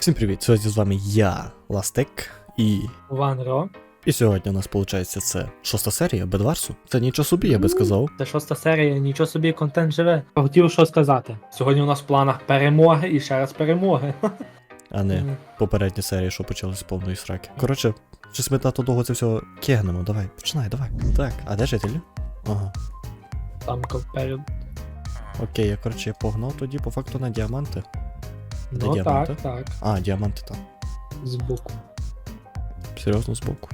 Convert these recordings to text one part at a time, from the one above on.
Всім привіт! Сьогодні з вами я, Ластек, і. Ван Ро. І сьогодні у нас виходить це шоста серія Бедварсу. Це нічого собі, я би сказав. Це шоста серія, нічого собі контент живе. Хотів що сказати. Сьогодні у нас в планах перемоги і ще раз перемоги. А не попередні серії, що почалися з повної сраки. Коротше, щось ми тато довго це все кегнемо. Давай, починай, давай. Так, а де житель? Ага. Там перед. Окей, я коротше я погнав тоді по факту на діаманти. Де Ну діаманти? так, так. А, діаманти там. Збоку. Серйозно збоку.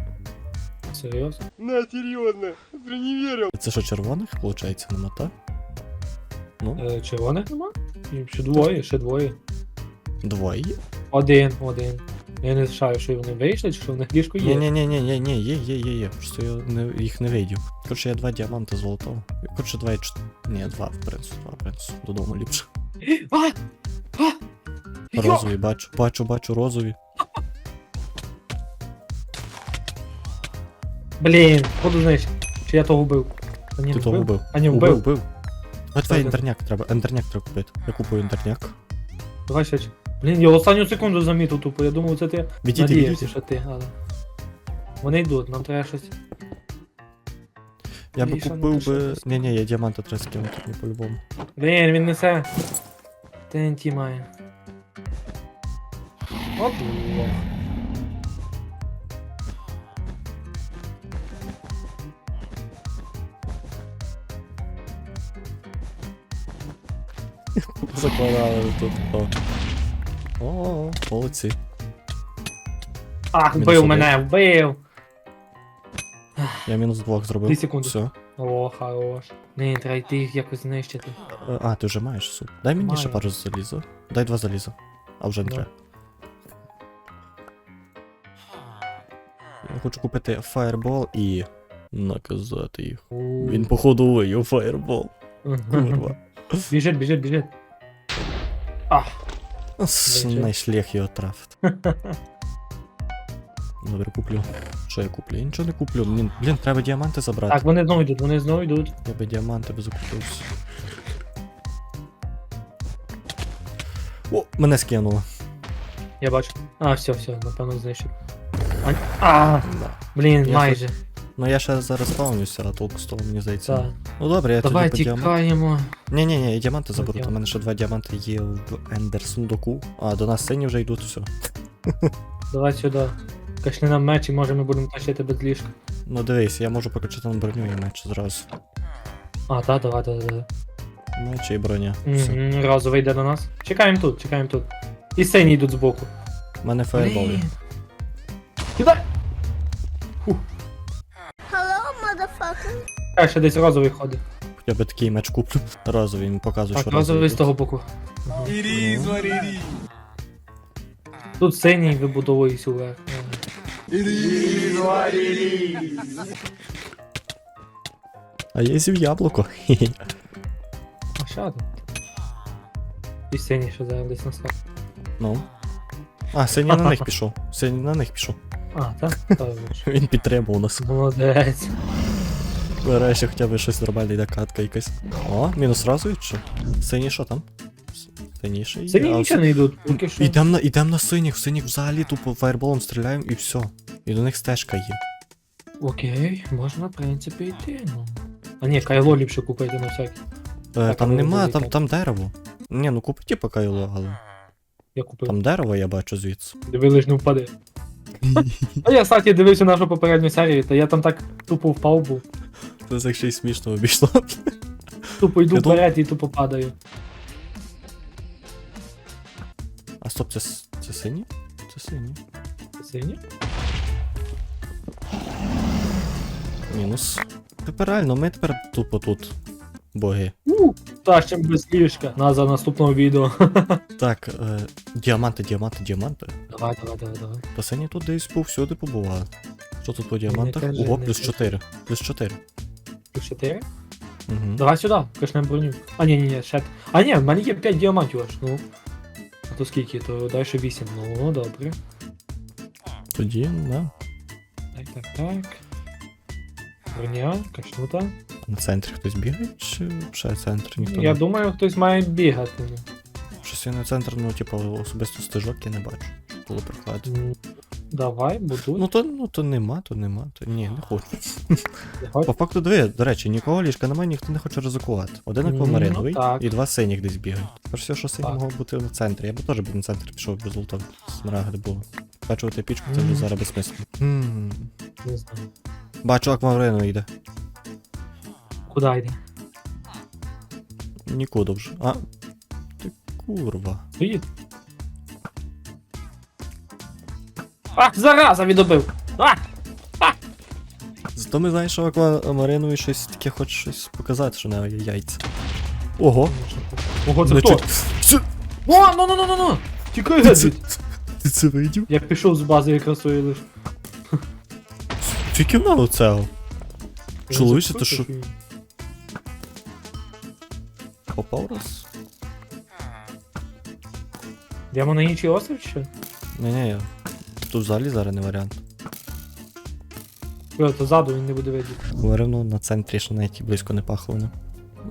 Серйозно? На, серьезно, ты не верил. Це що, червоних, виходить, нема, так? Ну, Е, червоних нема? І ще двоє, ще двоє. двоє. Один, один. Я не знаю, що вони вийшли, чи що в них ліжко є. ні, ні, ні, ні, ні, є, є, є, є. Просто я не, їх не видів. Коротше, я два діаманти золотого. Коротше, два і чот... Ні, два, в принципі, два, в принципі. Додому ліпше. А! Розові бачу, бачу, бачу, розові. Блін, ходу знаєш. Чи я того вбив? Ні, Ти не того вбив. А ні, Убив, вбив. вбив. А твій інтерняк треба, інтерняк треба купити. Я купую інтерняк. Давай ще. ч- Блін, я останню секунду замітив тупо. Я думав, це ти Відійди, надіявся, відійди. що ти, але. Вони йдуть, нам треба щось. Я би Міша, ну, купив ти би... ти? Ні, ні, я діаманти треба скинути, мені по-любому. Блін, він несе. ТНТ має. От лох. Закладали тут. О, О, молодці. Ах, вбив один. мене, вбив! Я мінус двох зробив. Дві секунди. Все. О, хорош. Блін, треба йти їх якось знищити. Е, А, ти вже маєш суп. Дай мені Маю. ще пару заліза. Дай два заліза. А вже не Ну. треба. Я хочу купити фаербол і наказати їх. Він походу виїв фаербол. Курва. Біжить, біжить, біжить. Ах, Знайшлях його трафт. Добре, куплю. Що я куплю? Я нічого не куплю. Блін, блін, треба діаманти забрати. так, вони знову йдуть, вони знову йдуть. Я би діаманти би закупився. О, мене скинуло. Я бачу. А, все, все, напевно знищив. А, Да. блін, Я майже. Ну я ще зараз спавнюся, а толку з того мені здається. Так. Ну добре, я Давай тоді по діаманту. тікаємо. Ні, ні, ні, я діаманти заберу, у мене ще два діаманти є в Ендер сундуку. А, до нас сині вже йдуть, все. Давай сюди. Кашли нам меч і може ми будемо тащити без ліжка. Ну дивись, я можу покачати на броню і меч зразу. А, так, давай, давай, давай. Меч і броня. Все. Угу, разово йде до нас. Чекаємо тут, чекаємо тут. І сині йдуть збоку. У мене фаербол є. Блін. Кидай! Hello, motherfucker. А, ще десь розовий ходить. Я би такий меч куплю. Разовий, він показує, Так, що розовий з того боку. Тут синій ири, смотри. А я з'їв яблуко. А що тут? І синій ще зараз десь на сход. Ну. А, синій на них пішов. Синій на них пішов. А, так? Так, Він підтримав нас. Молодець. Нарешті хоча б щось нормальне йде катка якась. О, мінус разу і що? Синій що там? Синіший є. Сині а нічого не йдуть, поки що. Ідем на, ідем на синіх, в синіх взагалі тупо фаерболом стріляємо і все. І до них стежка є. Окей, можна, в принципі, йти, ну. А ні, кайло ліпше купити на всякий. Е, Так, там нема, там, там дерево. Ні, ну купи типа кайло, але. Я купив. Там дерево я бачу звідси. Диви, лиш не впаде. А я, кстати, дивився нашу попередню серію, та я там так тупо впав був. Це так ще й смішно обійшло. Тупо йду Я дум- вперед і тупо падаю. А стоп, це, с- це сині? Це сині. Сині? Мінус. Тепер реально, ми тепер тупо тут. Боги. У, тащим без ліжка. На за наступного відео. Так, е, діаманти, діаманти, діаманти. Давай, давай, давай, давай. Та сині тут десь повсюди побували. Що тут по діамантах? кажи, Ого, не плюс кажи. 4. Плюс 4. Тут чотири? Угу. Давай сюди, кашнем броню. А ні, ні, ні, ще. А ні, в мене є 5 діамантів аж, ну. А то скільки, то далі 8. Ну, добре. Тоді, да. Так, так, так. Броня, кашнута. На центрі хтось бігає, чи ще центр ніхто Я не думаю, хтось має бігати. ну. Щось я на центр, ну, типу, особисто стежок я не бачу. Було приходити. Давай, будуй. Ну то, ну то нема, то нема, то ні, не хочу. По факту диви, до речі, нікого ліжка немає, ніхто не хоче ризикувати. Один Ну, аквамариновий так. і два синіх десь бігають. Тепер все, що Так. могло бути на центрі. Я би теж б на центр пішов без золота смарагди було. Бачувати пічку, це вже зараз безсмислено. Хм. Не знаю. Бачу, аквамариновий йде. Куди йде? Нікуди вже. А. Ти курва. Стоїть. А, зараза відобив! А! Зато ми знаємо, що аквамариновий щось таке хоче щось показати, що не яйця. Ого. Ого, це Не хто? чуть- О, ну ну ну ну ну! Тікай Ти геть! ти це видів? Я пішов з бази якраз тої лиш. Тільки на оцього. Чоловіче, ти що? Попав раз? Йдемо на інший острів чи? що? Ні, ні, тут взагалі зараз не варіант. Йо, то ззаду він не буде видіти. Говорив, ну на центрі ще навіть і близько не пахло воно.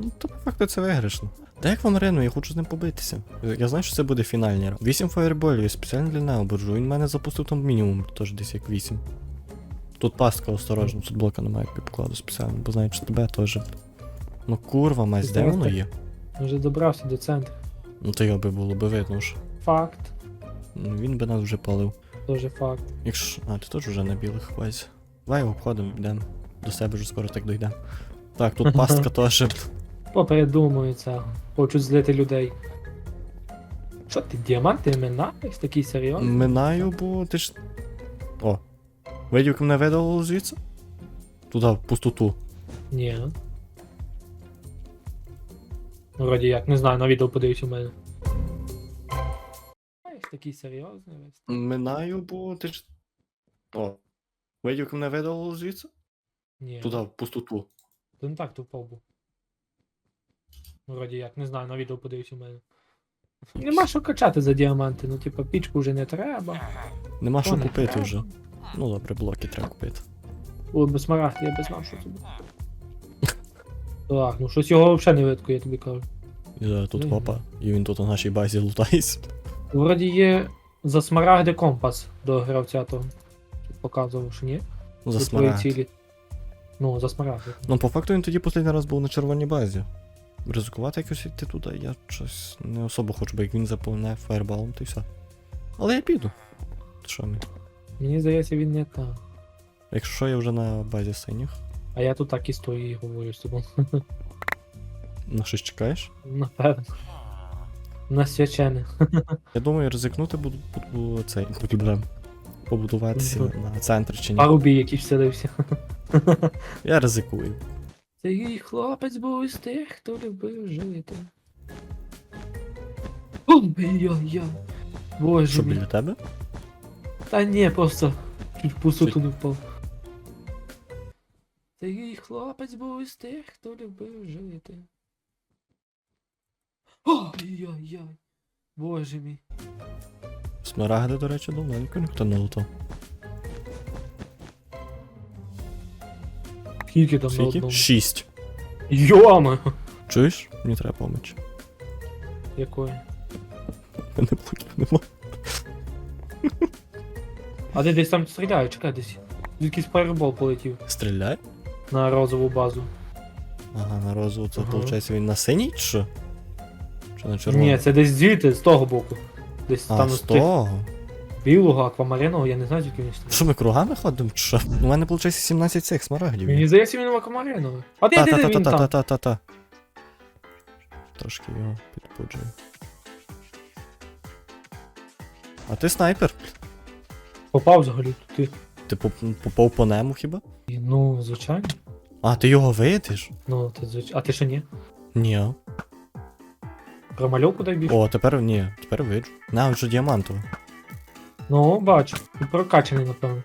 Ну, то по факту це виграшно. Та як вам Рену, я хочу з ним побитися. Я знаю, що це буде фінальний раунд. 8 фаєрболів, спеціально для нього боржу. Він мене запустив там мінімум, теж десь як 8. Тут пастка осторожно, тут блока немає, як покладу спеціально, бо знаю, що тебе теж. Ну курва, мась, де воно є? Він вже добрався до центру. Ну то його би було би видно ж. Факт. Ну, Він би нас вже палив. Тоже факт. Якщо. А, ти теж вже на білих базі. Давай обходимо, йдемо. До себе вже скоро так дійдемо. Так, тут пастка теж. Попередумується. Хочуть злити людей. Що ти, діаманти минаєш? Такий серйозний? Минаю, бо ти ж. О. Видів, мене видало звідси? Туди, в пустоту. Ні. Вроді як, не знаю, на відео подивись у мене. Такий серйозний весь. Минаю, бо ти ж. О. Видів, мене видало звідси? Ні. Туди, в пустоту. То не так впав був. Ну, Вроді як, не знаю, на відео подивись у мене. Нема що качати за діаманти, ну типа пічку вже не треба. Нема що купити треба. вже. Ну добре, блоки треба купити. О, без смарагд, я би знав, що це буде. Так, ну щось його взагалі не видко, я тобі кажу. І зараз тут хопа, і він тут на нашій базі лутається. Вроді є за смарагди компас до гравця того. Тут показував, що ні? За До смарагд. цілі. Ну, за смарагди. Ну, по факту він тоді останній раз був на червоній базі. Ризикувати якось йти туди, я щось не особо хочу, бо як він заповняє фаербалом, то й все. Але я піду. Що мені? Мені здається, він не там. Якщо що, я вже на базі синіх. А я тут так і стою і говорю з тобою. На щось чекаєш? Напевно. На свячене. Я думаю, ризикнути буду, буду цей проблем. Побудуватися на центр чи ні. Парубій, який вселився. Я ризикую. Цей хлопець був із тих, хто любив жити. Ой-ой-ой. Боже Що біля тебе? Та ні, просто чуть в пустоту не впав. Цей хлопець був із тих, хто любив жити. Ой-ой-ой. Боже мій. Смарагди, до речі, давненько ніхто не лутав. Скільки там на Скільки? одному? Шість. Йома! Чуєш? Мені треба помочь. Якої? У мене блоків нема. А де десь там стріляють, чекай десь. Якийсь фаербол полетів Стріляй. на розову базу. Ага, на розову це Ага. виходить він на синій чи що? Чи на червоному? Ні, це десь звідти, з того боку. Десь А, там з тих того. білого, аквамаринового, я не знаю, звідки він стріляє. Що ми кругами ходимо, чи що? У мене виходить 17 цих смарагдів. Мені здається, він аквамариновий. А де, де, де він там? Та-та-та-та-та-та-та. Трошки його підпуджую. А ти снайпер? Попав взагалі. Ти поп- попав по нему хіба? Ну, звичайно. А, ти його видиш? Ну, ти звичайно. А ти ще ні? Ні. Про мальовку дай більше? О, тепер ні, тепер виджу. На, він же діамантовий. Ну, бачу. Прокачаний, напевно.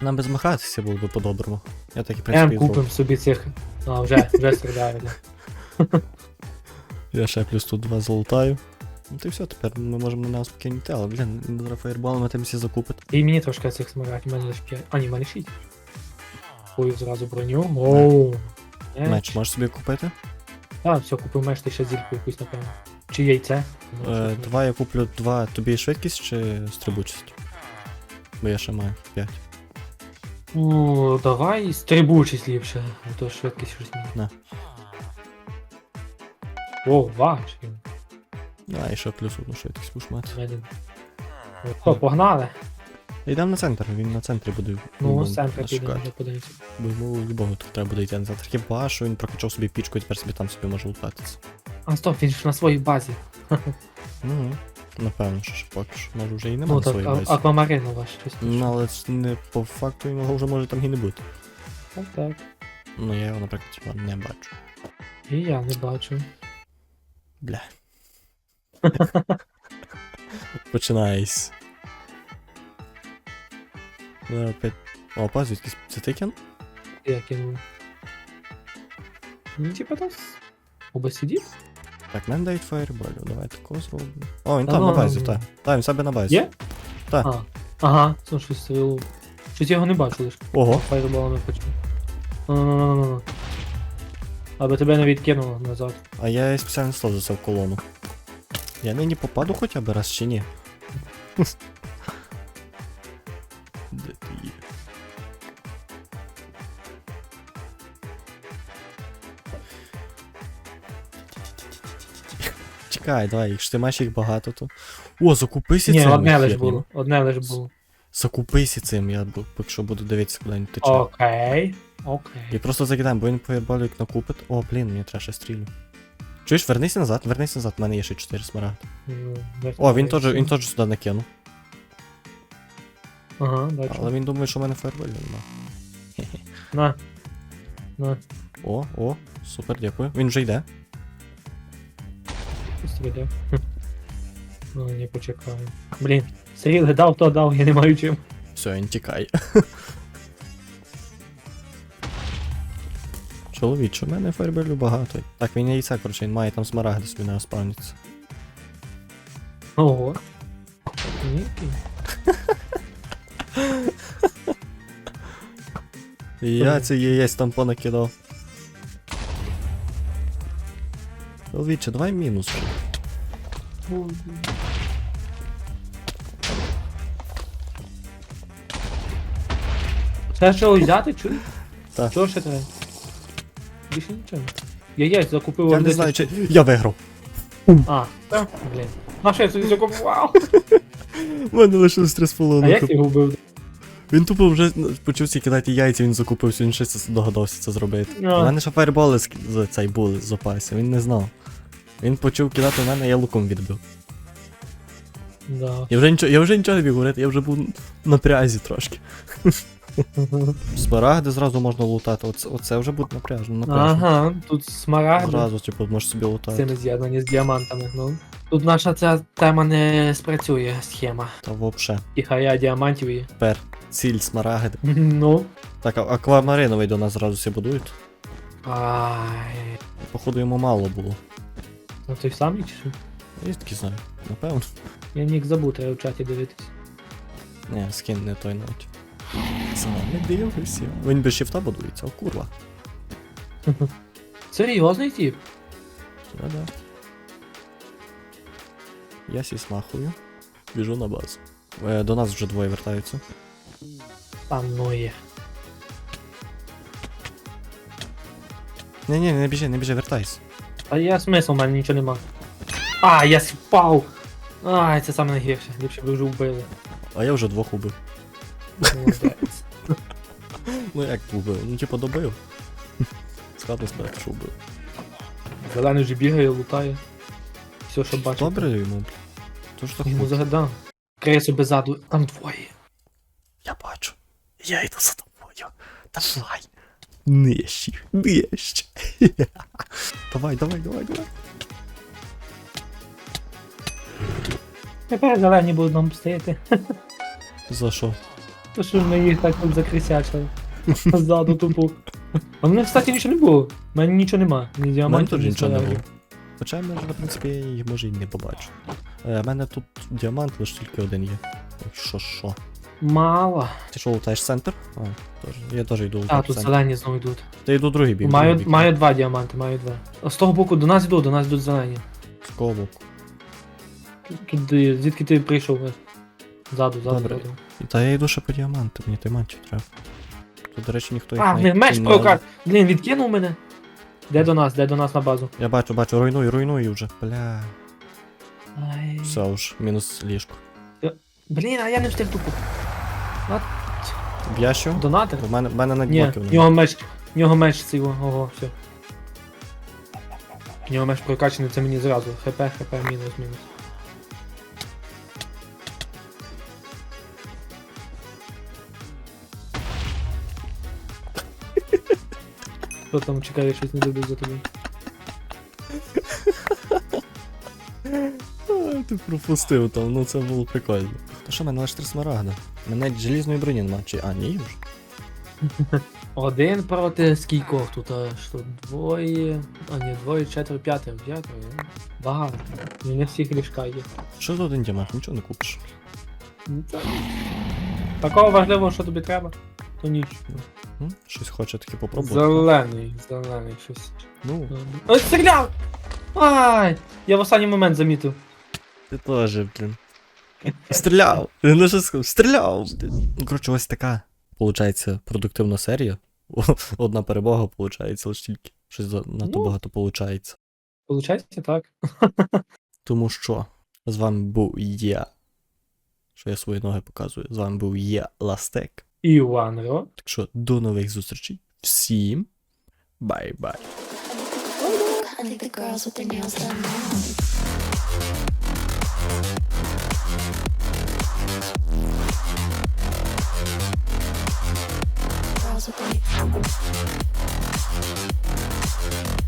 Нам би змахатися було би по-доброму. Я так і в М принципі. і купим зроблю. собі цих. А, вже, вже стріляє, да. Я ще плюс тут два золотаю. Ну ти все, тепер ми можемо на нього спокійно йти, але блін, зараз фаєрбалом там всі закупить. І мені трошки цих смагать, у мене лише 5. А, ні, в мене 6. Купую зразу броню. Оу. Е, Меч можеш собі купити? Так, все, купив меч, ти ще зільку якусь, напевно. Чи яйце? Е, давай я куплю два. Тобі швидкість чи стрибучість? Бо я ще маю 5. Ну, давай стрибучість ліпше, а то швидкість щось мені. На. О, він. А, і ще плюс одну швидкість будеш мати. О, погнали. Йдемо на центр, він на центрі буде. Ну, з підемо, шукати. вже подивимося. Бо йому любого треба буде йти на центр. Хіба що він прокачав собі пічку і тепер собі там собі може лутатися. А, стоп, він ж на своїй базі. Ну, напевно, що ж поки що. Може вже і нема Ну на так, своїй а- базі. аквамаринова щось. Ну, але ж не по факту його вже може там і не бути. Так, так. Ну, я його, наприклад, типа, не бачу. І я не бачу. Бля. Починайсь. Ну, опять. Опа, звідки це ти Кен? Я кинув. Ну, типа там. Оба сидіть? Так, мен дають фаєрболю. Давай такого зробимо. О, він Та там на ну, базі, ну. так. Так, він себе на базі. Є? Так. А. Ага, це щось. стрілу. Щось я його не бачу лише. Ого. Файерболами почну. Ну-ну-ну-ну. Аби тебе не відкинуло назад. А я спеціально став за це в колону. Я нині попаду хоча б раз чи ні? Чекай, давай, якщо ти маєш їх багато, то. О, закупися Ні, цим. одне лиш було. Одне лиш було. Закупися цим, я бу- поки що буду дивитися, куди він тече. Окей. Окей. І просто закидаємо, бо він поєбалюк накупить. О, блін, мені треба ще стрілю. Чуєш, вернись назад, вернись назад, в мене є ще 4 смарагди. Ну, О, він теж, він теж сюди накинув. Ага, бачу. Але він думає, що в мене фаерболів нема. На. На. О, о, супер, дякую. Він вже йде. Тобі Ну, не почекаю. Блін, стріли дав, то дав, я не маю чим. Все, він тікає. Чоловіче, у мене фаерболів багато. Так, він яйця, коротше, він має там смарагди собі не спавниться. Ого. Я ці яєць там понакидав. Чоловіче, давай мінус. Ще що взяти, чуєш? Так. Чого ще треба? Більше нічого. Я яйць закупив Я не знаю, чи. Я виграв. А, так, блін. На що я собі закупував? У мене лишилось 3,5. А як ти його вбив? Він тупо вже почувся кидати яйця, він закупився, він це догадався це зробити. У мене ще фаерболи з, цей були з запасі, він не знав. Він почув кидати в мене, я луком відбив. Да. Я вже нічого, я вже нічого не міг говорити, я вже був на прязі трошки. Смарагди зразу можна лутати, оце, оце вже буде напряжно, напряжно. Ага, тут смарагди. Зразу, типу, можеш собі лутати. цими з'єднані з діамантами, ну. Тут наша ця тема не спрацює, схема. Та вообще. Тихо, я діамантів є. Тепер ціль смарагди. Ну. Так, а аквамариновий до нас зразу всі будують. Ай. Походу йому мало було. Ну той самий чи що? Я таки знаю, напевно. Я нік забув, треба в чаті дивитись. Ні, скін не той навіть. Сам не дивишся. Він без шифта будується, о курва. Серйозний тип? Да-да. Я сі смахую. Біжу на базу. Е, до нас вже двоє вертаються. Там ну є. Ні, ні, не біжи, не біжи, вертайся. А я смисл, у мене нічого нема. А, я спав! Ай, це саме найгірше. Ліпше б вже вбили. А я вже двох убив. Молодець. Ну як убив? Ну типа добив. Складно сказати, що убив. Зелений вже бігає, лутає. Все, що бачив. Добре йому. То ж так. Йому загадав. Кресу без заду. Там двоє. Я бачу. Я йду за тобою. Давай. Нижче, нижче. давай, давай, давай, давай. Тепер зелені будуть нам стояти. За що? То що ми їх так тут закрисячили. Ззаду тупо. А в мене, кстати, нічого не було. У мене нічого нема. Ні У діамантів, ні нічого не було. Хоча може, в принципі, я їх може і не побачу. Е, в мене тут діамант лише тільки один є. Що що. Мало. Ти що, лутаєш центр? А, теж. Я теж йду А, тут центр. зелені знову йдуть. Та йду другий бік. Маю, другий бік. маю два діаманти, маю два. А з того боку до нас йдуть, до нас йдуть зелені. кого боку. Туди, звідки ти прийшов? Е, Ззаду, ззаду, Добре. ззаду. Та я йду ще по діаманти, мені діамантів треба. Тут, до речі, ніхто їх А, блін, меч не- прокар. Блін, відкинув мене. Де до нас, де до нас на базу? Я бачу, бачу, руйную, руйную вже. Бля. Ай. Все уж, мінус ліжко. Блін, а я не встиг тупо. Б'я що? Донатер? У мене, в мене на Ні, блоків в немає. нього меч, в нього меч цей, ого, все. В нього меч прокачаний, це мені зразу. ХП, ХП, мінус, мінус. Хто там чекає, щось не добив за тобою? А, Ти пропустив там, ну це було прикольно. То що, в мене лише три смарагда. Мене желізної броні нема. Чи. А, ні вже. Один проти скількох тут, а що двоє. А ні, двоє, четверо, п'ятеро, п'ятеро. ну, Багато. У мене всіх ліжка є. Що за один діамант? Нічого не купиш. Ну, це- Такого важливого, що тобі треба, то ніч. М? Щось хоче таке попробувати. Зелений, зелений, щось. Ну, Ой, стріляв! Ай! Я в останній момент замітив. ти теж, блін. Стріляв! Ну що сказав? Стріляв! Ну, коротше, ось така, получається, продуктивна серія. Одна перемога, получається, лише тільки. Щось надто Ну. багато получається. Получається так. Тому що з вами був я. Що я свої ноги показую. З вами був я, Ластек. І Ро. Так що до нових зустрічей. Всім бай-бай. I think the girls with their nails done now. Girls with their